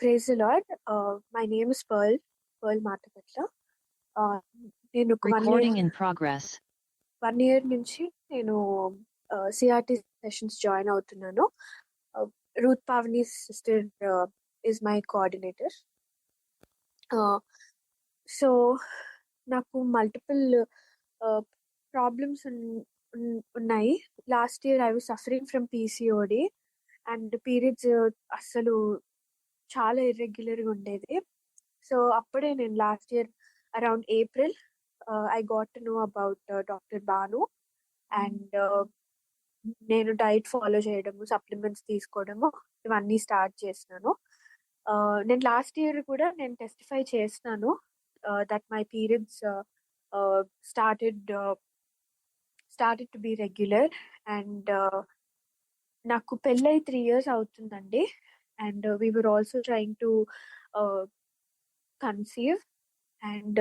Praise Lord my name is Pearl Pearl మాటపట్ల నేను ఒక one Recording year in progress. One year నుంచి నేను CRT sessions join అవుతున్నాను. Ruth Pavani sister is my coordinator so నాకు multiple problems ఉన్నాయి. Last year I was suffering from PCOD and periods అస్సలు చాలా ఇర్రెగ్యులర్గా ఉండేది. సో అప్పుడే నేను last year around April I got to know about doctor Banu and నేను diet follow చేయడము సప్లిమెంట్స్ తీసుకోవడము ఇవన్నీ స్టార్ట్ చేసినాను. Uh, నేను లాస్ట్ ఇయర్ కూడా నేను టెస్టిఫై చేసినాను that my periods started started to be regular and నాకు పెళ్ళై త్రీ ఇయర్స్ అవుతుందండి. And we were also trying to conceive and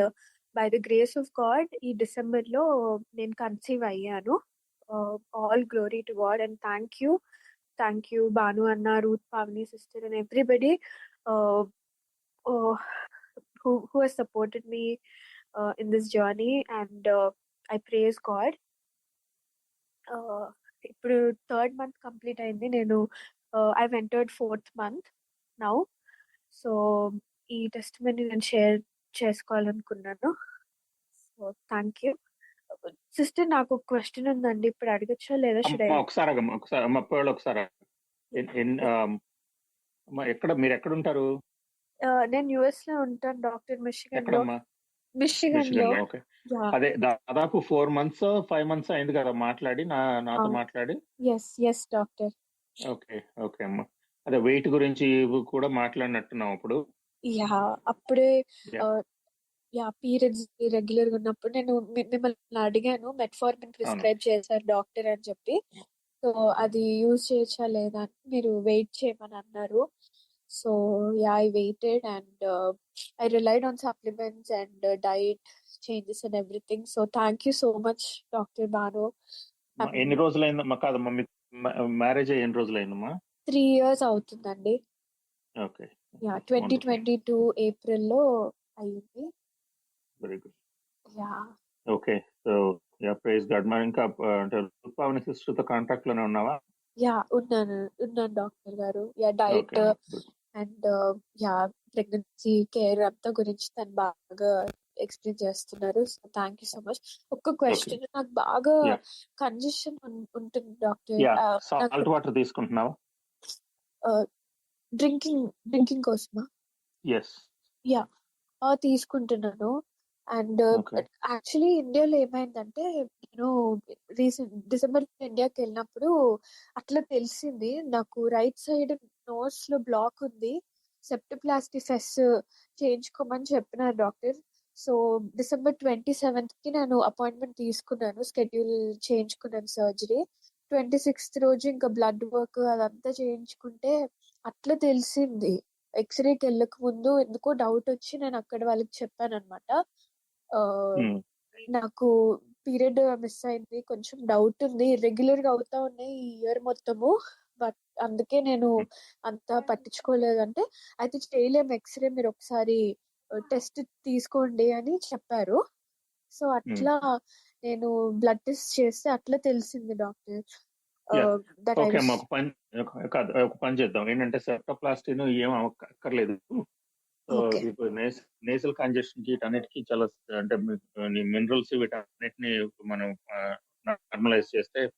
by the grace of God ఈ డిసెంబర్లో నేను కన్సీవ్ అయ్యాను. All glory to God and thank you thank you Bhanu అన్న Ruth Pavani sister and everybody who who has supported me uh, in this journey. And uh, I praise God. Uh, ఇప్పుడు third month complete అయింది. నేను I entered fourth month now so ఈ test నేను share చేసుకోవాలనుకున్నాను. So thank you sister నాకు question ఉందండి. ఇప్పుడు అడగచ్చా లేదా? ఒకసారి ఒకసారి అమ్మ పేళ్ళు ఒకసారి ఎక్కడ మీరు ఎక్కడ ఉంటారు? నేను యుఎస్లో ఉంటాను డాక్టర్ మిషిగన్లో మిషిగన్లో అదే దాదాపు ఫోర్ మంత్స్ ఫైవ్ మంత్స్ అయింది కదా మాట్లాడి నా నాతో. మాట్లాడి. Yes yes doctor. Okay. Okay. అమ్మా అదే వెయిట్ గురించి కూడా మాట్లాడినట్టున్నాం ఇప్పుడు యా అప్పుడే. యా. పీరియడ్స్ రెగ్యులర్గా ఉన్నప్పుడు నేను మి- మిమ్మల్ని అడిగాను మెట్ఫార్మిన్ ప్రిస్క్రైబ్ చేశారు డాక్టర్ అని చెప్పి. సో అది యూజ్ చేయొచ్చా లేదా అని మీరు వెయిట్ చేయమని అన్నారు. So yeah I waited and I relied on supplements and diet changes and everything. So thank you so much doctor Banu. అమ్మా, ఎన్ని రోజులు అయిందమ్మా కాదమ్మా మీకు మ్యారేజ్ అయ్యి ఎన్ని రోజులు అయిందమ్మా త్రీ ఇయర్స్ అవుతుందండి. Okay. Yeah twenty twenty two ఏప్రిల్లో అయ్యింది. Very good. Yeah. Okay. So yeah praise God. మరి ఇంకా అంటే రుత్పావని సిస్టర్తో కాంటాక్ట్లోనే ఉన్నావా? యా ఉన్నాను. ఉన్నాను డాక్టర్ గారు. Yeah diet and yeah pregnancy care అంతా గురించి తను బాగా ఎక్స్ప్లెయిన్ చేస్తున్నారు. So thank you so much. ఒక్క క్వశ్చన్ నాకు బాగా. కంజెషన్ ఉంటుంది డాక్టర్. యా. సాల్ట్ వాటర్ తీసుకుంటున్నావా? డ్రింకింగ్ డ్రింకింగ్ కోసమా? ఎస్ ఆ, తీసుకుంటున్నాను. అండ్. యాక్చువల్లీ ఇండియాలో ఏమైందంటే నేను రీసెంట్ డిసెంబర్ ఇండియాకి వెళ్ళినప్పుడు అట్లా తెలిసింది. నాకు రైట్ సైడ్ నోస్లో బ్లాక్ ఉంది. సెప్టిప్లాస్టిఫెస్ చేయించుకోమని చెప్పినారు డాక్టర్. సో డిసెంబర్ ట్వంటీ సెవెంత్కి నేను అపాయింట్మెంట్ తీసుకున్నాను స్కెడ్యూల్ చేయించుకున్నాను సర్జరీ. ట్వంటీ సిక్స్త్ రోజు ఇంకా బ్లడ్ వర్క్ అదంతా చేయించుకుంటే అట్లా తెలిసింది. ఎక్స్రేకి వెళ్ళక ముందు ఎందుకో డౌట్ వచ్చి నేను అక్కడ వాళ్ళకి చెప్పాను అనమాట. నాకు పీరియడ్ మిస్ అయింది కొంచెం డౌట్ ఉంది. ఇర్రెగ్యులర్గా అవుతా ఉన్నాయి ఈ ఇయర్ మొత్తము బట్ అందుకే నేను అంత పట్టించుకోలేదంటే అయితే చేయలేము ఎక్స్రే మీరు ఒకసారి టెస్ట్ తీసుకోండి అని చెప్పారు. సో అట్లా నేను బ్లడ్ టెస్ట్ చేస్తే అట్లా తెలిసింది డాక్టర్. ఒక పని ఒక- చేద్దాం. ఏంటంటే సెప్టోప్లాస్టిన్ ఏం అక్కర్లేదు నేసల్ కంజెషన్కి వీటన్నిటికీ చాలా అంటే మినరల్స్ వీటన్నిటిని మనం నార్మలైజ్ చేస్తే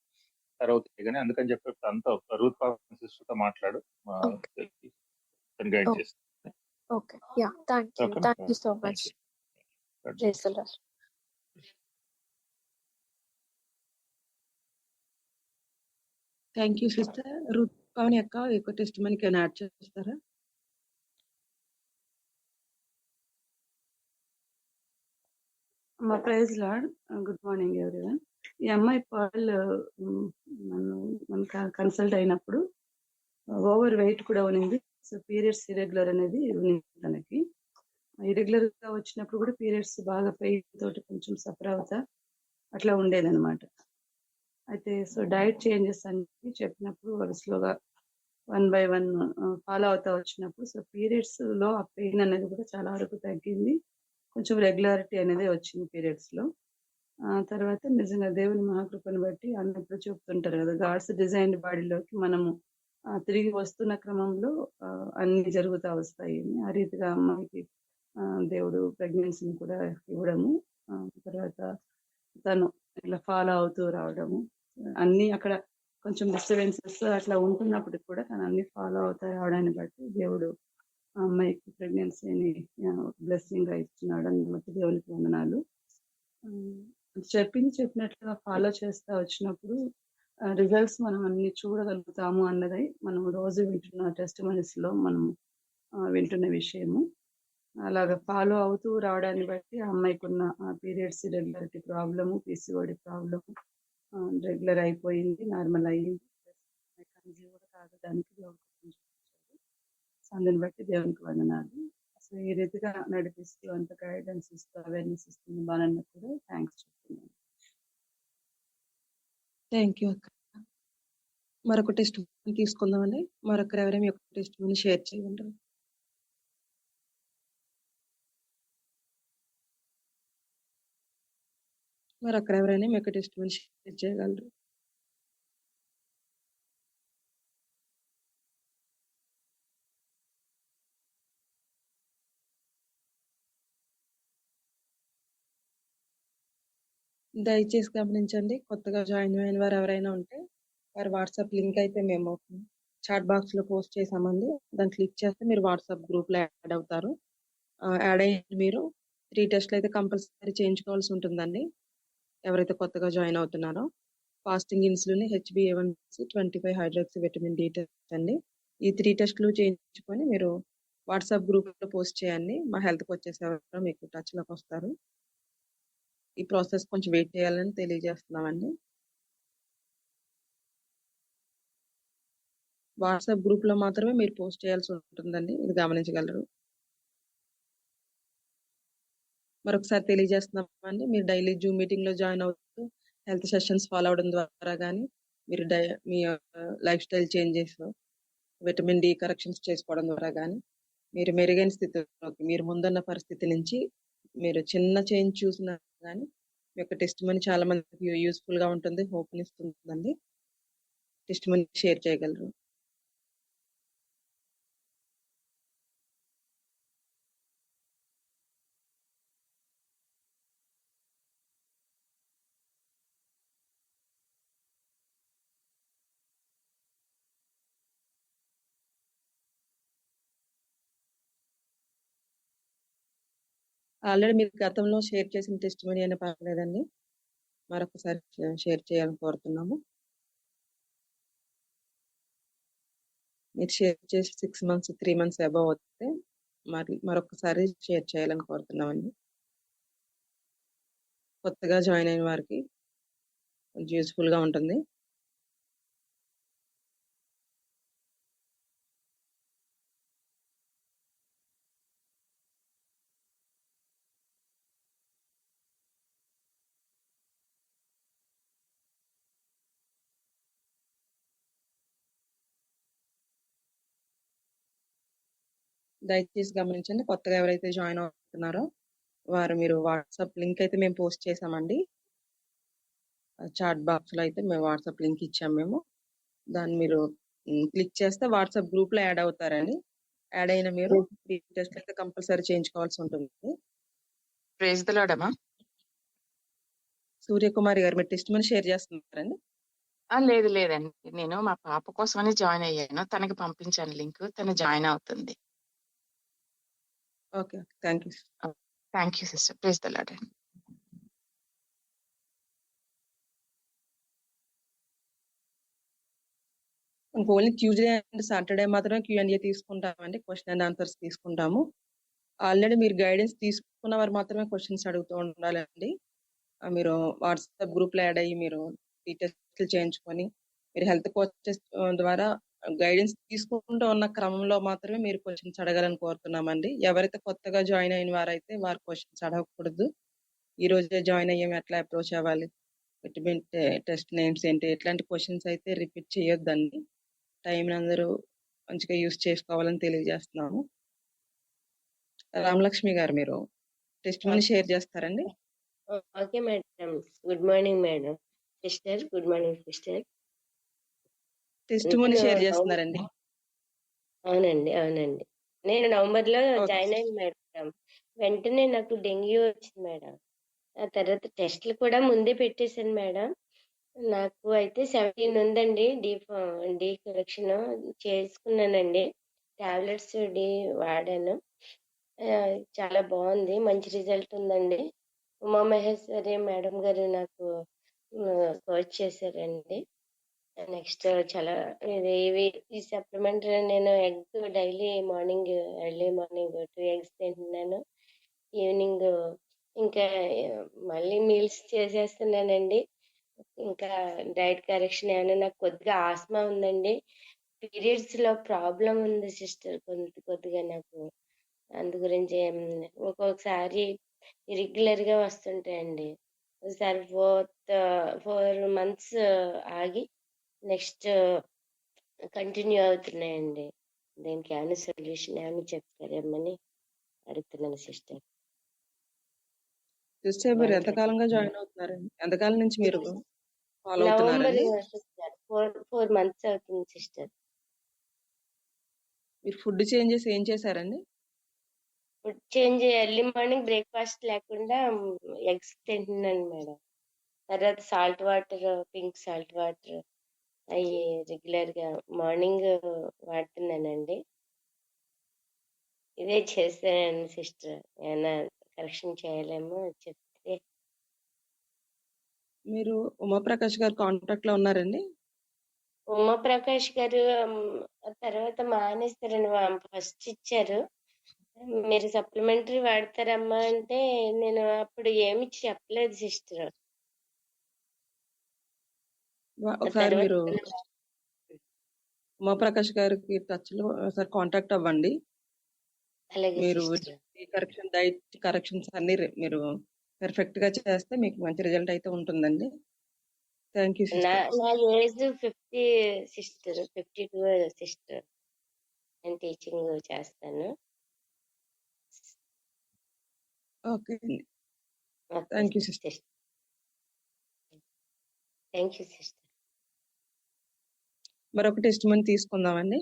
సరవుతాయి కానీ అందుకని చెప్పి అంతా రూత్ సిస్టర్తో మాట్లాడు. గైడ్. చేస్తాను okay yeah thank you Okay. Thank you so Thank much you. జై thank you sister Ruth Pavani అక్క ఒక టెస్ట్ మనకి యాడ్ చేస్తారా? మా praise Lord good morning everyone ఈ అమ్మాయి పాల్ నన్ను మనకు కన్సల్ట్ అయినప్పుడు ఓవర్ వెయిట్ కూడా ఉన్నింది సో పీరియడ్స్ ఇరెగ్యులర్ అనేది ఉన్నింది తనకి. ఇరెగ్యులర్గా వచ్చినప్పుడు కూడా పీరియడ్స్ బాగా పెయిన్ తోటి కొంచెం సఫర్ అవుతా అట్లా ఉండేదన్నమాట. అయితే సో డైట్ చేంజెస్ అని చెప్పినప్పుడు వాళ్ళు స్లోగా వన్ బై వన్ ఫాలో అవుతా వచ్చినప్పుడు సో పీరియడ్స్లో ఆ పెయిన్ అనేది కూడా చాలా వరకు తగ్గింది. కొంచెం రెగ్యులారిటీ అనేది వచ్చింది పీరియడ్స్లో ఆ తర్వాత నిజంగా దేవుని మహాకృపను బట్టి అన్నప్పుడు చెప్తుంటారు కదా గాడ్స్ డిజైన్ బాడీలోకి మనము తిరిగి వస్తున్న క్రమంలో అన్ని జరుగుతూ వస్తాయి అని. ఆ రీతిగా అమ్మాయికి దేవుడు ప్రెగ్నెన్సీని కూడా ఇవ్వడము తర్వాత తను ఇట్లా ఫాలో అవుతూ రావడము అన్ని అక్కడ కొంచెం డిస్టర్బెన్సెస్ అట్లా ఉంటున్నప్పటికి కూడా తను అన్ని ఫాలో అవుతా రావడాన్ని బట్టి దేవుడు ఆ అమ్మాయికి ప్రెగ్నెన్సీని బ్లెస్సింగ్గా ఇచ్చినాడు అని బట్టి దేవునికి వందనాలు చెప్పింది చెప్పినట్లుగా ఫాలో చేస్తా వచ్చినప్పుడు రిజల్ట్స్ మనం అన్ని చూడగలుగుతాము అన్నది మనం రోజు వింటున్న టెస్ట్లో మనం వింటున్న విషయము. అలాగ ఫాలో అవుతూ రావడాన్ని బట్టి ఆ అమ్మాయికి ఉన్న periods regularity problem PCOD problem regular అయిపోయింది నార్మల్ అయ్యింది. కూడా కాగడానికి అందుని బట్టి దేవునికి వందనాలు. సో ఈ రీతిగా నడిపిస్తూ అంత గైడెన్స్ ఇస్తూ అవేర్నెస్ ఇస్తుంది బాగా కూడా థ్యాంక్స్ చెప్తున్నాను. థ్యాంక్ యూ అక్క. మరొక టెస్ట్ తీసుకుందామండి. మరొకరు ఎవరైనా యొక్క టెస్ట్ షేర్ చేయండి మరొకరు ఎవరైనా మీ యొక్క టెస్ట్ షేర్ చేయగలరు? దయచేసి గమనించండి కొత్తగా జాయిన్ అయిన వారు ఎవరైనా ఉంటే వారి వాట్సాప్ లింక్ అయితే మేము చాట్ బాక్స్లో పోస్ట్ చేసామండి దాన్ని క్లిక్ చేస్తే మీరు వాట్సాప్ గ్రూప్లో యాడ్ అవుతారు. యాడ్ అయ్యి మీరు త్రీ టెస్ట్లు అయితే కంపల్సరీ చేయించుకోవాల్సి ఉంటుందండి. ఎవరైతే కొత్తగా జాయిన్ అవుతున్నారో. Fasting insulin H B A one C twenty five hydroxy vitamin D test అండి. ఈ త్రీ టెస్ట్లు చేయించుకొని మీరు వాట్సాప్ గ్రూప్లో పోస్ట్ చేయండి. మా హెల్త్ వచ్చేసేవారు మీకు టచ్లోకి వస్తారు. ఈ ప్రాసెస్ కొంచెం వెయిట్ చేయాలని తెలియజేస్తున్నామండి. వాట్సాప్ గ్రూప్లో మాత్రమే మీరు పోస్ట్ చేయాల్సి ఉంటుందండి. ఇది గమనించగలరు. మరొకసారి తెలియజేస్తున్నామండి. మీరు డైలీ జూమ్ మీటింగ్లో జాయిన్ అవుతూ హెల్త్ సెషన్స్ ఫాలో అవడం ద్వారా కానీ మీరు డై మీ lifestyle changes vitamin D corrections చేసుకోవడం ద్వారా కానీ మీరు మెరుగైన స్థితిలోకి మీరు ముందున్న పరిస్థితి నుంచి మీరు చిన్న చేంజ్ చూసిన కానీ మీ యొక్క టెస్ట్ మనీ చాలా మందికి యూస్ఫుల్గా ఉంటుంది. హోప్ ఇస్తుందండి. టెస్ట్ మనీ షేర్ చేయగలరు. ఆల్రెడీ మీరు గతంలో షేర్ చేసిన టెస్ట్ మనీ అయినా పర్లేదండి. మరొకసారి షేర్ చేయాలని కోరుతున్నాము. మీరు షేర్ చేసి six months three months above వస్తే మరి మరొకసారి షేర్ చేయాలని కోరుతున్నామండి. కొత్తగా జాయిన్ అయిన వారికి కొంచెం ఉంటుంది. దయచేసి గమనించండి కొత్తగా ఎవరైతే జాయిన్ అవుతున్నారో వారు మీరు వాట్సాప్ లింక్ అయితే మేము పోస్ట్ చేసామండి చాట్ బాక్స్లో అయితే మేము వాట్సాప్ లింక్ ఇచ్చాం మేము. దాన్ని మీరు క్లిక్ చేస్తే వాట్సాప్ గ్రూప్లో యాడ్ అవుతారండి. యాడ్ అయిన మీరు టెస్ట్ అయితే కంపల్సరీ చేయించుకోవాల్సి ఉంటుంది. ప్రేజ్ దలాడమా సూర్యకుమారి గారు మీరు టెస్ట్ మనీ షేర్ చేస్తున్నారండి? లేదు లేదండి. నేను మా పాప కోసమని జాయిన్ అయ్యాను. తనకి పంపించాను లింక్. తను జాయిన్ అవుతుంది. Okay. Thank you. Thank you sister. Praise దలాడండి only Tuesday and Saturday మాత్రమే క్యూఎన్ఏ తీసుకుంటామండి. క్వశ్చన్ అండ్ ఆన్సర్స్ తీసుకుంటాము. ఆల్రెడీ మీరు గైడెన్స్ తీసుకున్న వారు మాత్రమే క్వశ్చన్స్ అడుగుతూ ఉండాలండి. మీరు వాట్సాప్ గ్రూప్లో యాడ్ అయ్యి మీరు టెస్ట్లు చేయించుకొని మీరు హెల్త్ కోచెస్ ద్వారా గైడెన్స్ తీసుకుంటూ ఉన్న క్రమంలో మాత్రమే మీరు క్వశ్చన్స్ అడగాలని కోరుతున్నామండి ఎవరైతే కొత్తగా జాయిన్ అయిన వారైతే వారు క్వశ్చన్స్ అడగకూడదు ఈ రోజే జాయిన్ అయ్యాం ఎట్లా అప్రోచ్ అవ్వాలి విటమిన్ టెస్ట్ నేమ్స్ ఏంటి ఇట్లాంటి క్వశ్చన్స్ అయితే రిపీట్ చేయొద్దండి టైం అందరూ మంచిగా యూజ్ చేసుకోవాలని తెలియజేస్తున్నాము. రామలక్ష్మి గారు మీరు టెస్టిమనీ ఓకే. షేర్ చేస్తారండి? Okay madam. Good morning madam. Sister good morning sister. Share చేస్తున్నారండి. అవునండి. అవునండి. నేను నవంబర్‌లో ఓకే. జాయిన్ అయ్యాను మేడం. వెంటనే నాకు డెంగ్యూ వచ్చింది మేడం. ఆ తర్వాత టెస్ట్‌లు కూడా ముందే పెట్టేసాను మేడం. నాకు అయితే 17 ఉందండి. డి డి కరెక్షన్ చేసుకున్నానండి. టాబ్లెట్స్ డి వాడాను. చాలా బావుంది. మంచి రిజల్ట్ ఉందండి. ఉమామహేశ్వరి మేడం గారు నాకు కోచ్ చేశారండి. నెక్స్ట్ చాలా ఇది ఇవి ఈ సప్లిమెంట్ నేను egg daily morning early morning two eggs తింటున్నాను. ఈవినింగ్ ఇంకా మళ్ళీ మీల్స్ చేసేస్తున్నానండి. ఇంకా డైట్ కరెక్షన్ ఏమైనా నాకు కొద్దిగా ఆస్మా ఉందండి. పీరియడ్స్‌లో ప్రాబ్లం ఉంది సిస్టర్ కొంత కొద్దిగా నాకు. అందు గురించి ఒక్కొక్కసారి ఒక్కొక్కసారి ఇర్రెగ్యులర్‌గా వస్తుంటాయండి. ఒకసారి ఫోర్త్ ఫోర్ మంత్స్ ఆగి నెక్స్ట్ కంటిన్యూ అవుతున్నాయండి. దీనికి ఏమైనా సొల్యూషన్ ఏమైనా చెప్తారేమని అడుగుతున్నాను సిస్టర్. సిస్టర్ మీరు ఎంత బాగుంటది. కాలంగా జాయిన్ అవుతున్నారండి? ఎంతకాలం నుంచి మీరు ఫాలో 4, 4 మంత్స్ అవుతుంది సిస్టర్. మీరు ఫుడ్ చేంజెస్ ఏం చేశారండి? Food change early morning breakfast లేకుండా ఎగ్స్ తింటున్నాను మేడం. తర్వాత salt water, pink salt water అయి రెగ్యులర్‌గా మార్నింగ్ వాడుతున్నానండి. ఇదే చేశాను సిస్టర్. ఏమైనా కరెక్షన్ చేయాలేమో చెప్తే మీరు ఉమాప్రకాష్ గారు కాంటాక్ట్‌లో ఉన్నారండి? ఉమాప్రకాష్ గారు హ్మ్, తర్వాత మానేస్తారండి. వ ఫస్ట్ ఇచ్చారు. మీరు సప్లిమెంటరీ వాడతారమ్మా అంటే నేను అప్పుడు ఏమి చెప్పలేదు సిస్టర్. ఒకసారి మీరు ఉమాప్రకాష్ గారికి టచ్‌లో ఒకసారి కాంటాక్ట్ అవ్వండి. మీరు కరెక్షన్, డైట్ కరెక్షన్స్ అన్నీ మీరు పర్ఫెక్ట్‌గా చేస్తే మీకు మంచి రిజల్ట్ అయితే ఉంటుందండి. థాంక్ యూ నా ఏజ్ 50 సిస్టర్. 52 సిస్టర్. నేను టీచింగ్ చేస్తాను. ఓకే అండి. Thank you sister. Thank you sister. మరొక టెస్ట్ మనీ తీసుకుందామండి.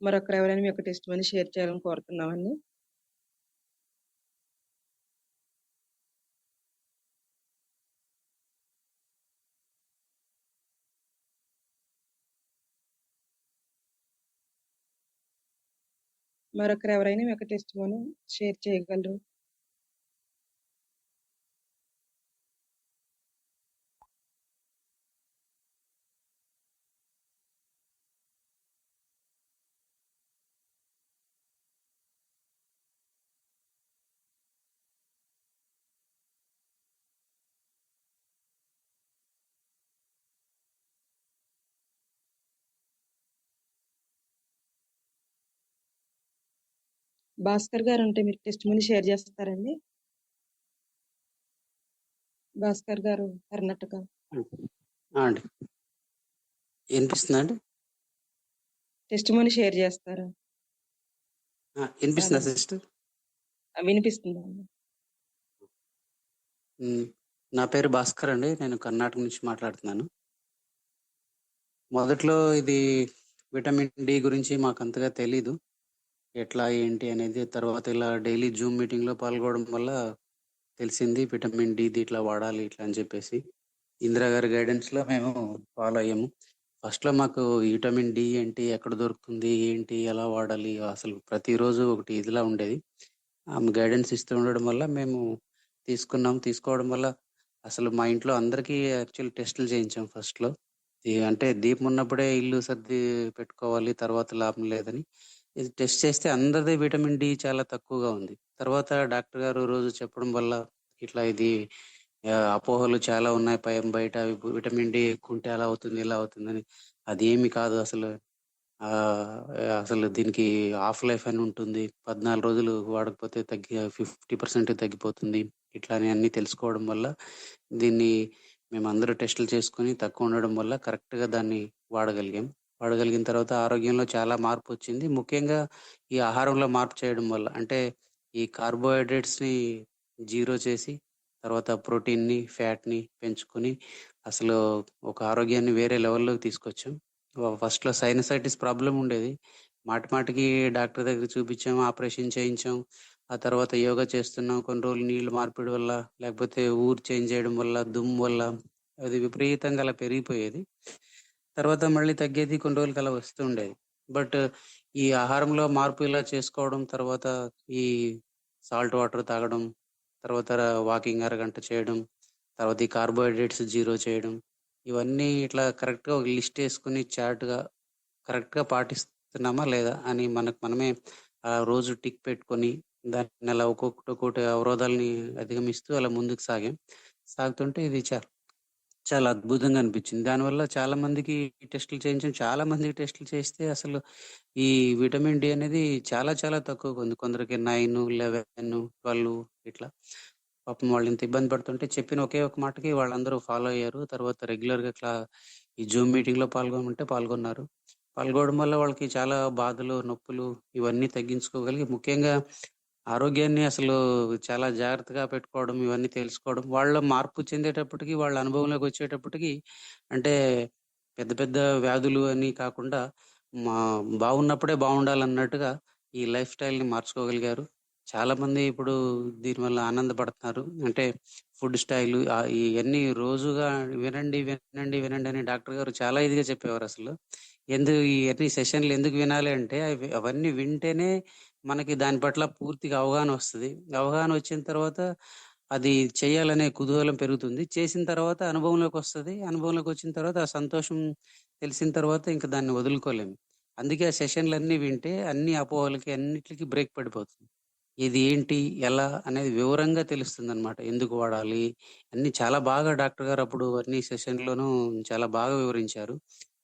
మరొకరు ఎవరైనా మీ యొక్క టెస్టిమనీ షేర్ చేయాలని కోరుతున్నామండి. మరొకరు ఎవరైనా మీ యొక్క టెస్ట్ మనీ షేర్ చేయగలరు? భాస్కర్ గారు ఉంటే మీరు టెస్టిమనీ షేర్ చేస్తారండి? భాస్కర్ గారు కర్ణాటక. అండి. ఇనిపిస్తుందా అండి? టెస్టిమనీ షేర్ చేస్తారా? అదే. సిస్టర్? హ్మ్. నా పేరు భాస్కర్ అండి. నేను కర్ణాటక నుంచి మాట్లాడుతున్నాను. మొదట్లో ఇది విటమిన్ డి గురించి మాకంతగా తెలీదు. ఎట్లా ఏంటి అనేది తర్వాత ఇలా డైలీ జూమ్ మీటింగ్‌లో పాల్గొనడం వల్ల తెలిసింది విటమిన్ డి ఇట్లా వాడాలి ఇట్లా అని చెప్పేసి. ఇందిరా గారి గైడెన్స్‌లో మేము ఫాలో అయ్యాము. ఫస్ట్‌లో మాకు విటమిన్ డి ఏంటి? ఎక్కడ దొరుకుతుంది? ఏంటి? ఎలా వాడాలి? అసలు ప్రతిరోజు ఒకటి ఇదిలా ఉండేది. ఆమె గైడెన్స్ ఇస్తూ ఉండడం వల్ల మేము తీసుకున్నాం. తీసుకోవడం వల్ల అసలు మా ఇంట్లో అందరికీ యాక్చువల్ టెస్టులు చేయించాం ఫస్ట్‌లో. అంటే దీపం ఉన్నప్పుడే ఇల్లు సర్ది పెట్టుకోవాలి. తర్వాత లాభం లేదని. ఇది టెస్ట్ చేస్తే అందరిది విటమిన్ డి చాలా తక్కువగా ఉంది. తర్వాత డాక్టర్ గారు రోజు చెప్పడం వల్ల ఇట్లా ఇది అపోహలు చాలా ఉన్నాయి. పై బయట విటమిన్ డి ఎక్కువుంటే అలా అవుతుంది, ఇలా అవుతుందని. అదేమి కాదు అసలు. అసలు దీనికి హాఫ్ లైఫ్ అని ఉంటుంది. 14 రోజులు వాడకపోతే తగ్గి 50% తగ్గిపోతుంది. ఇట్లా అని అన్నీ తెలుసుకోవడం వల్ల దీన్ని మేమందరూ టెస్టులు చేసుకొని తక్కువ ఉండడం వల్ల కరెక్ట్‌గా దాన్ని వాడగలిగాం. వాడగలిగిన తర్వాత ఆరోగ్యంలో చాలా మార్పు వచ్చింది ముఖ్యంగా ఈ ఆహారంలో మార్పు చేయడం వల్ల అంటే ఈ కార్బోహైడ్రేట్స్ని జీరో చేసి తర్వాత ప్రోటీన్ని ఫ్యాట్ని పెంచుకొని అసలు ఒక ఆరోగ్యాన్ని వేరే లెవెల్లోకి తీసుకొచ్చాం. ఫస్ట్లో సైనసైటిస్ ప్రాబ్లం ఉండేది. మాటి మాటికి డాక్టర్ దగ్గర చూపించాం ఆపరేషన్ చేయించాం. ఆ తర్వాత యోగా చేస్తున్నాం. కొన్ని రోజులు నీళ్ళు మార్పిడి వల్ల లేకపోతే ఊరు చేంజ్ చేయడం వల్ల దుమ్ము వల్ల అది విపరీతంగా అలా పెరిగిపోయేది. తర్వాత మళ్ళీ తగ్గేది కొన్ని రోజులకి అలా వస్తూ ఉండేది. బట్ ఈ ఆహారంలో మార్పు ఇలా చేసుకోవడం తర్వాత ఈ సాల్ట్ వాటర్ తాగడం తర్వాత వాకింగ్ అరగంట చేయడం తర్వాత ఈ కార్బోహైడ్రేట్స్ జీరో చేయడం ఇవన్నీ ఇట్లా కరెక్ట్గా ఒక లిస్ట్ వేసుకుని చాట్గా కరెక్ట్గా పాటిస్తున్నామా లేదా అని మనకు మనమే ఆ రోజు టిక్ పెట్టుకొని దాన్ని అలా ఒక్కొక్కటి ఒక్కొక్కటి అవరోధాలని అధిగమిస్తూ అలా ముందుకు సాగాం. సాగుతుంటే ఇది చాలా. చాలా అద్భుతంగా అనిపించింది. దానివల్ల చాలా మందికి టెస్టులు చేయించాం చాలా మందికి టెస్టులు చేస్తే అసలు ఈ విటమిన్ డి అనేది చాలా చాలా తక్కువగా ఉంది కొందరికి నైన్ లెవెన్ ట్వెల్వ్ ఇట్లా. పాపం వాళ్ళు ఇంత ఇబ్బంది పడుతుంటే చెప్పిన ఒకే ఒక మాటకి వాళ్ళందరూ ఫాలో అయ్యారు. తర్వాత రెగ్యులర్గా ఇట్లా ఈ జూమ్ మీటింగ్లో పాల్గొనమంటే పాల్గొన్నారు. పాల్గొనడం వల్ల వాళ్ళకి చాలా బాధలు నొప్పులు ఇవన్నీ తగ్గించుకోగలిగి ముఖ్యంగా ఆరోగ్యాన్ని అసలు చాలా జాగ్రత్తగా పెట్టుకోవడం ఇవన్నీ తెలుసుకోవడం వాళ్ళ మార్పు చెందేటప్పటికి వాళ్ళ అనుభవంలోకి వచ్చేటప్పటికి అంటే పెద్ద పెద్ద వ్యాధులు అని కాకుండా మా బాగున్నప్పుడే బాగుండాలన్నట్టుగా ఈ లైఫ్ స్టైల్ని మార్చుకోగలిగారు. చాలా మంది ఇప్పుడు దీనివల్ల ఆనందపడుతున్నారు. అంటే ఫుడ్ స్టైల్ ఇవన్నీ రోజుగా వినండి వినండి వినండి అని డాక్టర్ గారు చాలా ఇదిగా చెప్పేవారు అసలు. ఎందుకు ఇవన్నీ సెషన్లు ఎందుకు వినాలి అంటే అవి అవన్నీ వింటేనే మనకి దాని పట్ల పూర్తిగా అవగాహన వస్తుంది. అవగాహన వచ్చిన తర్వాత అది చేయాలనే కుతూహలం పెరుగుతుంది. చేసిన తర్వాత అనుభవంలోకి వస్తుంది. అనుభవంలోకి వచ్చిన తర్వాత ఆ సంతోషం తెలిసిన తర్వాత ఇంకా దాన్ని వదులుకోలేము. అందుకే ఆ సెషన్లన్నీ వింటే అన్ని అపోహలకి అన్నిటికీ బ్రేక్ పడిపోతుంది. ఇది ఏంటి? ఎలా? అనేది వివరంగా తెలుస్తుంది అనమాట ఎందుకు వాడాలి? అన్ని చాలా బాగా డాక్టర్ గారు అప్పుడు అన్ని సెషన్లోనూ చాలా బాగా వివరించారు.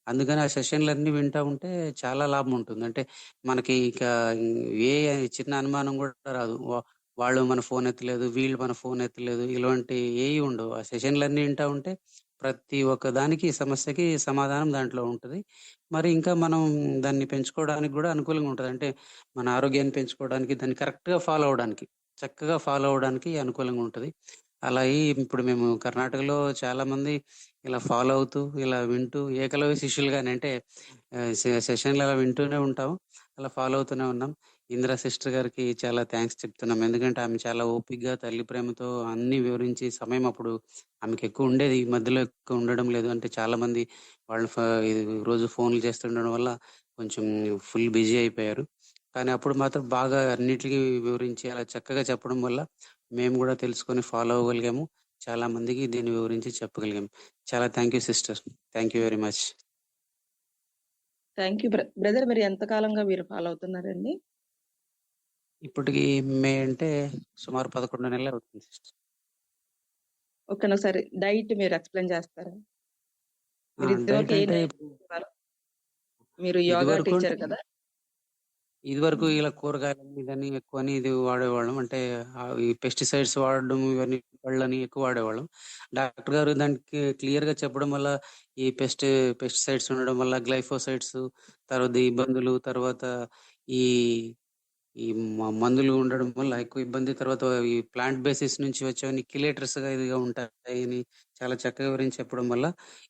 అందుకని ఆ సెషన్లు వింటా ఉంటే చాలా లాభం ఉంటుంది. అంటే మనకి ఇంకా ఏ చిన్న అనుమానం కూడా రాదు. వా- వాళ్ళు మన ఫోన్ ఎత్తలేదు వీళ్ళు మన ఫోన్ ఎత్తలేదు ఇలాంటి ఏవి ఉండవు. ఆ సెషన్లు వింటా ఉంటే ప్రతి ఒక్క దానికి సమస్యకి సమాధానం దాంట్లో ఉంటుంది. మరి ఇంకా మనం దాన్ని పెంచుకోవడానికి కూడా అనుకూలంగా ఉంటుంది. అంటే మన ఆరోగ్యాన్ని పెంచుకోవడానికి దాన్ని కరెక్ట్గా ఫాలో అవడానికి చక్కగా ఫాలో అవడానికి అనుకూలంగా ఉంటుంది. అలా ఇప్పుడు మేము కర్ణాటకలో చాలా మంది ఇలా ఫాలో అవుతూ ఇలా వింటూ ఏకలవ్య శిష్యులుగానే అంటే సెషన్లు అలా వింటూనే ఉంటాం అలా ఫాలో అవుతూనే ఉన్నాం. ఇందిరా సిస్టర్ గారికి చాలా థ్యాంక్స్ చెప్తున్నాం. ఎందుకంటే ఆమె చాలా ఓపిగ్గా తల్లి ప్రేమతో అన్ని వివరించి సమయం అప్పుడు ఆమెకి ఎక్కువ ఉండేది. ఈ మధ్యలో ఎక్కువ ఉండడం లేదు. అంటే చాలా మంది వాళ్ళు రోజు ఫోన్లు చేస్తుండడం వల్ల కొంచెం ఫుల్ బిజీ అయిపోయారు. కానీ అప్పుడు మాత్రం బాగా అన్నిటికీ వివరించి అలా చక్కగా చెప్పడం వల్ల మేము కూడా తెలుసుకొని ఫాలో అవ్వగలిగాము. చాలా మందికి దీన్ని వివరించి చెప్పగలిగాము చాలా thank you sister. Thank you very much. Thank you brother మీరు ఎంత కాలంగా మీరు ఫాలో అవుతున్నారండి? ఇప్పటికి మే అంటే సుమారు పదకొండు నెలలు అవుతుంది సిస్టర్. ఓకే ఒకసారి డైట్ మీరు ఎక్స్ప్లెయిన్ చేస్తారా? మీరు యోగా టీచర్ కదా? ఇది వరకు ఇలా కూరగాయలని ఇదని ఎక్కువ అని ఇది వాడేవాళ్ళం. అంటే ఈ పెస్టిసైడ్స్ వాడడం ఇవన్నీ వాళ్ళని ఎక్కువ వాడేవాళ్ళం. డాక్టర్ గారు దానికి క్లియర్గా చెప్పడం వల్ల ఈ పెస్ట్ పెస్టిసైడ్స్ ఉండడం వల్ల గ్లైఫోసైడ్స్ తర్వాత ఇబ్బందులు తర్వాత ఈ ఈ మ- మందులు ఉండడం వల్ల ఎక్కువ ఇబ్బంది తర్వాత ఈ ప్లాంట్ బేసిస్ నుంచి వచ్చేవన్నీ కిలేటర్స్గా ఇదిగా ఉంటాయి అని చాలా చక్కగా వివరించి చెప్పడం వల్ల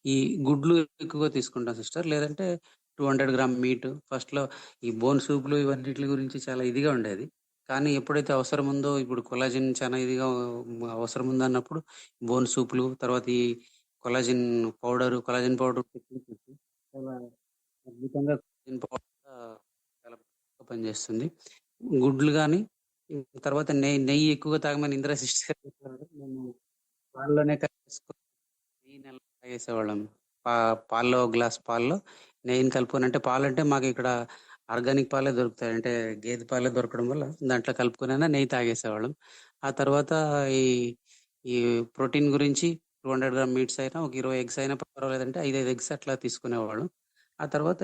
ఈ గుడ్లు ఎక్కువగా తీసుకుంటాం సిస్టర్. లేదంటే టూ హండ్రెడ్ గ్రామ్ మీట్ ఫస్ట్లో ఈ బోన్ సూప్లు ఇవన్నిటి గురించి చాలా ఇదిగా ఉండేది. కానీ ఎప్పుడైతే అవసరం ఉందో ఇప్పుడు కొలాజిన్ చాలా ఇదిగా అవసరం ఉందో అన్నప్పుడు బోన్ సూప్లు తర్వాత ఈ కొలాజిన్ పౌడర్ కొలాజిన్ పౌడర్ చాలా అద్భుతంగా కొలాజిన్ పౌడర్ చాలా పనిచేస్తుంది. గుడ్లు కానీ తర్వాత నెయ్యి నెయ్యి ఎక్కువగా తాగమని ఇంద్ర సిస్టర్ మేము పాల్లోనే నెయ్యి నెల తాగేసేవాళ్ళం. పా పాల్లో గ్లాస్ పాల్లో నెయ్యిని కలుపుకొని అంటే పాలు అంటే మాకు ఇక్కడ ఆర్గానిక్ పాలే దొరుకుతాయి. అంటే గేదె పాలే దొరకడం వల్ల దాంట్లో కలుపుకునైనా నెయ్యి తాగేసేవాళ్ళం. ఆ తర్వాత ఈ ఈ ప్రోటీన్ గురించి టూ హండ్రెడ్ గ్రామ్ మీట్స్ అయినా ఒక ఇరవై ఎగ్స్ అయినా పర్వాలేదంటే ఐదు ఐదు ఎగ్స్ అట్లా తీసుకునేవాళ్ళం. ఆ తర్వాత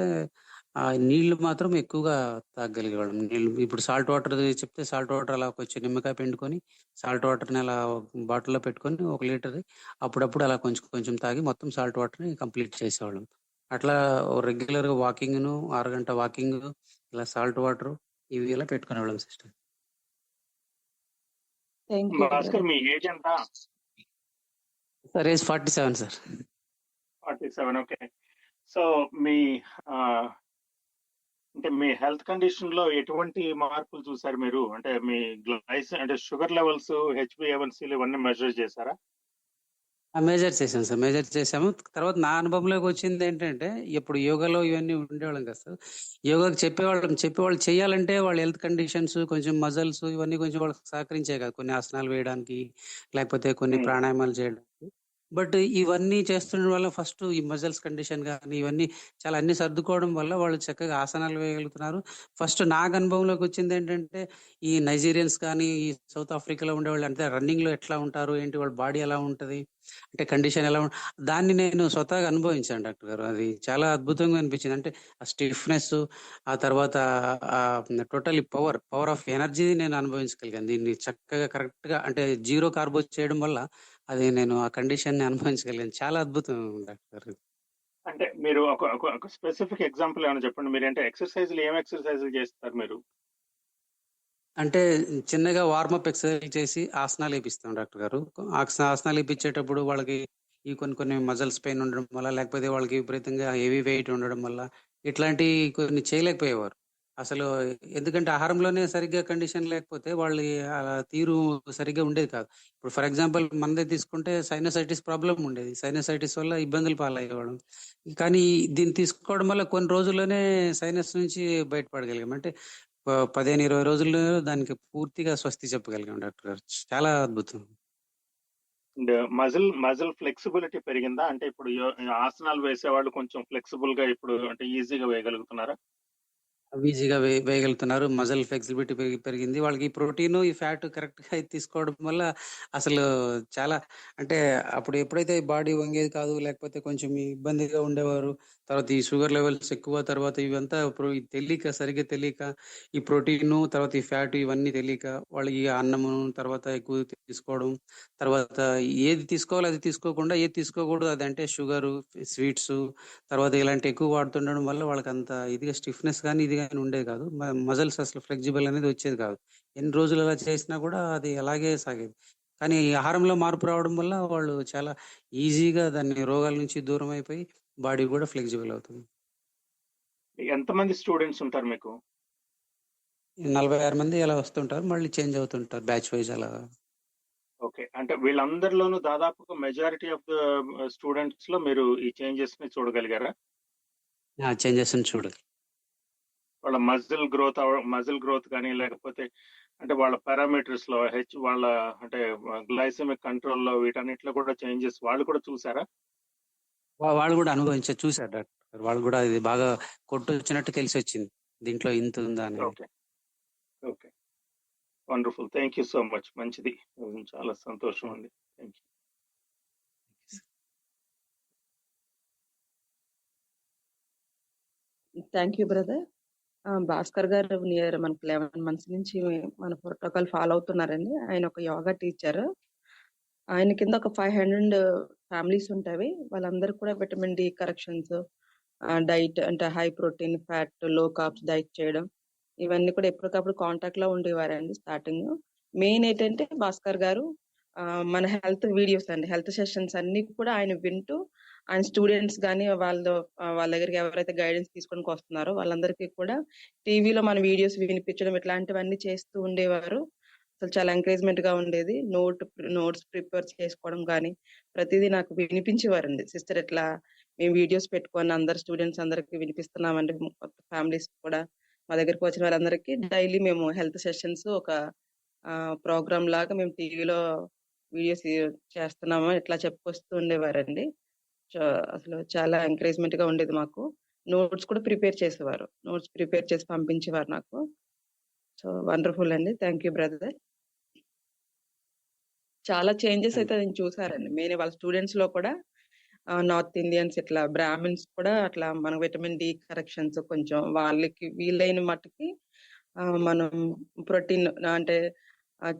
ఆ నీళ్ళు మాత్రం ఎక్కువగా తాగలిగేవాళ్ళం. నీళ్ళు ఇప్పుడు సాల్ట్ వాటర్ చెప్తే సాల్ట్ వాటర్ అలా కొంచెం నిమ్మకాయ పిండుకొని సాల్ట్ వాటర్ని అలా బాటిల్లో పెట్టుకొని ఒక లీటర్ అప్పుడప్పుడు అలా కొంచెం కొంచెం తాగి మొత్తం సాల్ట్ వాటర్ని కంప్లీట్ చేసేవాళ్ళం. అట్లా రెగ్యులర్గా వాకింగ్ను అరగంట వాకింగ్ ఇలా సాల్ట్ వాటర్ ఇవి ఇలా పెట్టుకునేవాళ్ళం సిస్టర్. Thank you. భాస్కర్ మీ ఏజ్ ఎంత? Sir age forty seven sir. Forty seven okay. So మీ అంటే మీ హెల్త్ కండిషన్లో ఎటువంటి మార్పులు చూసారు మీరు? అంటే మీ గ్లైస్ అంటే షుగర్ లెవెల్స్ హెచ్బిఏవన్సీలు ఇవన్నీ మెజర్ చేశారా? మేజర్ చేశాను సార్ మేజర్ చేసాము తర్వాత నా అనుభవంలోకి వచ్చింది ఏంటంటే ఇప్పుడు యోగాలో ఇవన్నీ ఉండేవాళ్ళం కదా సార్. యోగాకి చెప్పేవాళ్ళం చెప్పేవాళ్ళు చేయాలంటే వాళ్ళ హెల్త్ కండిషన్స్ కొంచెం మజల్స్ ఇవన్నీ కొంచెం వాళ్ళకి సహకరించాయి కదా. కొన్ని ఆసనాలు వేయడానికి లేకపోతే కొన్ని. ప్రాణాయామాలు చేయడానికి బట్ ఇవన్నీ చేస్తుండడం వల్ల ఫస్ట్ ఈ మజిల్స్ కండిషన్ కానీ ఇవన్నీ చాలా అన్ని సర్దుకోవడం వల్ల వాళ్ళు చక్కగా ఆసనాలు వేయగలుగుతున్నారు. ఫస్ట్ నాకు అనుభవంలోకి వచ్చింది ఏంటంటే ఈ నైజీరియన్స్ కానీ ఈ సౌత్ ఆఫ్రికాలో ఉండేవాళ్ళు అంటే రన్నింగ్లో ఎట్లా ఉంటారు ఏంటి వాళ్ళ బాడీ ఎలా ఉంటది అంటే కండిషన్ ఎలా దాన్ని నేను స్వతహాగా అనుభవించాను డాక్టర్ గారు. అది చాలా అద్భుతంగా అనిపించింది. అంటే ఆ స్టిఫ్నెస్ ఆ తర్వాత టోటలీ పవర్ పవర్ ఆఫ్ ఎనర్జీని నేను అనుభవించగలిగాను. దీన్ని చక్కగా కరెక్ట్గా అంటే జీరో కార్బో చేయడం వల్ల అది నేను ఆ కండిషన్ని అనుభవించగలిగాను. చాలా అద్భుతం డాక్టర్. అంటే మీరు ఒక ఒక- స్పెసిఫిక్ ఎగ్జాంపుల్ ఏమైనా చెప్పండి. మీరు అంటే ఎక్సర్సైజ్లు ఏం ఎక్సర్సైజ్లు చేస్తారు మీరు? అంటే చిన్నగా వార్మప్ ఎక్సర్సైజ్ చేసి ఆసనాలు వేపిస్తాం డాక్టర్ గారు. ఆసన- ఆసనాలు వేపించేటప్పుడు వాళ్ళకి ఈ కొన్ని కొన్ని మజల్స్ పెయిన్ ఉండడం వల్ల లేకపోతే వాళ్ళకి విపరీతంగా హెవీ వెయిట్ ఉండడం వల్ల ఇట్లాంటి కొన్ని చేయలేకపోయేవారు. అసలు ఎందుకంటే ఆహారంలోనే సరిగ్గా కండిషన్ లేకపోతే వాళ్ళు అలా తీరు సరిగ్గా ఉండేది కాదు. ఇప్పుడు ఫర్ ఎగ్జాంపుల్ మనదే తీసుకుంటే సైనసైటిస్ ప్రాబ్లం ఉండేది. సైనసైటిస్ వల్ల ఇబ్బందులు పాలయ్యేవాళ్ళం. కానీ దీన్ని తీసుకోవడం వల్ల కొన్ని రోజుల్లోనే సైనస్ నుంచి బయటపడగలిగాం. అంటే పదిహేను ఇరవై రోజుల్లో దానికి పూర్తిగా స్వస్తి చెప్పగలిగాం డాక్టర్ గారు. చాలా అద్భుతం. మజిల్ మజిల్ ఫ్లెక్సిబిలిటీ పెరిగిందా? అంటే ఇప్పుడు ఆసనాలు ఆసనాలు వేసేవాళ్ళు కొంచెం ఫ్లెక్సిబుల్గా ఇప్పుడు అంటే ఈజీగా వేయగలుగుతున్నారా? ఈజీగా వే వేయగలుగుతున్నారు. మజల్ ఫ్లెక్సిబిలిటీ పెరిగి పెరిగింది. వాళ్ళకి ఈ ప్రోటీన్ ఈ ఫ్యాట్ కరెక్ట్గా తీసుకోవడం వల్ల అసలు చాలా అంటే అప్పుడు ఎప్పుడైతే బాడీ వంగేది కాదు లేకపోతే కొంచెం ఇబ్బందిగా ఉండేవారు తర్వాత ఈ షుగర్ లెవెల్స్ ఎక్కువ తర్వాత ఇవంతా ప్రో- తెలియక సరిగ్గా తెలియక ఈ ప్రోటీన్ తర్వాత ఈ ఫ్యాట్ ఇవన్నీ తెలియక వాళ్ళకి అన్నము తర్వాత ఎక్కువ తీసుకోవడం తర్వాత ఏది తీసుకోవాలో అది తీసుకోకుండా ఏది తీసుకోకూడదు అది అంటే షుగర్ స్వీట్స్ తర్వాత ఇలాంటి ఎక్కువ వాడుతుండడం వల్ల వాళ్ళకి అంత ఇదిగా స్టిఫ్నెస్ కానీ ఇది కానీ ఉండేది కాదు. మజల్స్ అసలు ఫ్లెక్సిబుల్ అనేది వచ్చేది కాదు. ఎన్ని రోజులు అలా చేసినా కూడా అది అలాగే సాగేది. కానీ ఈ ఆహారంలో మార్పు రావడం వల్ల వాళ్ళు చాలా ఈజీగా దాన్ని రోగాల నుంచి దూరం అయిపోయి బాడీ కూడా ఫ్లెక్సిబుల్ అవుతుంది. ఎంతమంది స్టూడెంట్స్ ఉంటారు మీకు? నలభై ఆరు మంది అలా వస్తుంటారు. మళ్ళీ చేంజ్ అవుతుంటారు బ్యాచ్ వైజ్ అలా. ఓకే. అంటే వీళ్ళందరిలోనూ దాదాపుగా మెజారిటీ ఆఫ్ ద స్టూడెంట్స్లో మీరు ఈ చేంజెస్ని చూడగలిగారా చేంజెస్ చూడాలి వాళ్ళ మజిల్ గ్రోత్ మజిల్ గ్రోత్ కానీ లేకపోతే అంటే వాళ్ళ పారామీటర్స్లో హెచ్ వాళ్ళ అంటే గ్లైసెమిక్ కంట్రోల్లో వీటన్నిటిలో కూడా చేంజెస్ వాళ్ళు కూడా చూసారా? వాళ్ళు కూడా అనుభవించారు చూసారు డాక్టర్ వాళ్ళు కూడా ఇది బాగా కొట్టు వచ్చినట్టు తెలిసి వచ్చింది. దీంట్లో ఇంత ఉందా అని okay. Okay. Wonderful. Thank you so much. మంచిది. చాలా సంతోషం అండి. Thank you. Thank you brother. Bhaskar గారు నియర్ మనకు లెవెన్ మంత్స్ నుంచి మన ప్రోటోకాల్ ఫాలో అవుతున్నారండి. ఆయన ఒక యోగా టీచర్. ఆయన కింద ఒక ఫైవ్ హండ్రెడ్ ఫ్యామిలీస్ ఉంటాయి. వాళ్ళందరూ కూడా విటమిన్ డి కరెక్షన్స్ డైట్ అంటే high protein fat low carbs diet చేయడం ఇవన్నీ కూడా ఎప్పటికప్పుడు కాంటాక్ట్లో ఉండేవారండి స్టార్టింగ్. మెయిన్ ఏంటంటే భాస్కర్ గారు ఆ, మన హెల్త్ వీడియోస్ అండి. హెల్త్ సెషన్స్ అన్ని కూడా ఆయన వింటూ అండ్ స్టూడెంట్స్ కానీ వాళ్ళ వాళ్ళ దగ్గరికి ఎవరైతే గైడెన్స్ తీసుకొని వస్తున్నారో వాళ్ళందరికీ కూడా టీవీలో మన వీడియోస్ వినిపించడం ఇట్లాంటివన్నీ చేస్తూ ఉండేవారు. అసలు చాలా ఎంకరేజ్మెంట్గా ఉండేది. నోట్ నోట్స్ ప్రిపేర్ చేసుకోవడం కానీ ప్రతిదీ నాకు వినిపించేవారండి. సిస్టర్ ఇట్లా మేము వీడియోస్ పెట్టుకొని అందరు స్టూడెంట్స్ అందరికి వినిపిస్తున్నామండి ఫ్యామిలీస్ కూడా మా దగ్గరికి వచ్చిన వాళ్ళందరికీ డైలీ మేము హెల్త్ సెషన్స్ ఒక ప్రోగ్రామ్ లాగా మేము టీవీలో వీడియోస్ చేస్తున్నాము ఇట్లా చెప్పుకొస్తూ ఉండేవారండి. అసలు చాలా ఎంకరేజ్మెంట్గా ఉండేది మాకు. నోట్స్ కూడా ప్రిపేర్ చేసేవారు. నోట్స్ ప్రిపేర్ చేసి పంపించేవారు నాకు. సో వండర్ఫుల్ అండి. థ్యాంక్ యూ బ్రదర్ చాలా చేంజెస్ అయితే నేను చూసారండి. మెయిన్ వాళ్ళ స్టూడెంట్స్లో కూడా నార్త్ ఇండియన్స్ ఇట్లా బ్రాహ్మిన్స్ కూడా అట్లా మన విటమిన్ డి కరెక్షన్స్ కొంచెం వాళ్ళకి వీలైన మట్టుకి మనం ప్రోటీన్ అంటే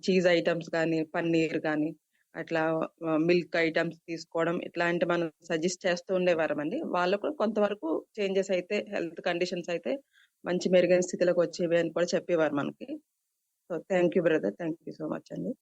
చీజ్ ఐటమ్స్ కానీ పన్నీర్ కానీ అట్లా మిల్క్ ఐటమ్స్ తీసుకోవడం ఇట్లాంటి మనం సజెస్ట్ చేస్తూ ఉండేవారమండి. వాళ్ళకు కూడా కొంతవరకు చేంజెస్ అయితే హెల్త్ కండిషన్స్ అయితే మంచి మెరుగైన స్థితిలోకి వచ్చేవి అని కూడా చెప్పేవారు మనకి. So thank you brother. Thank you so much అండి.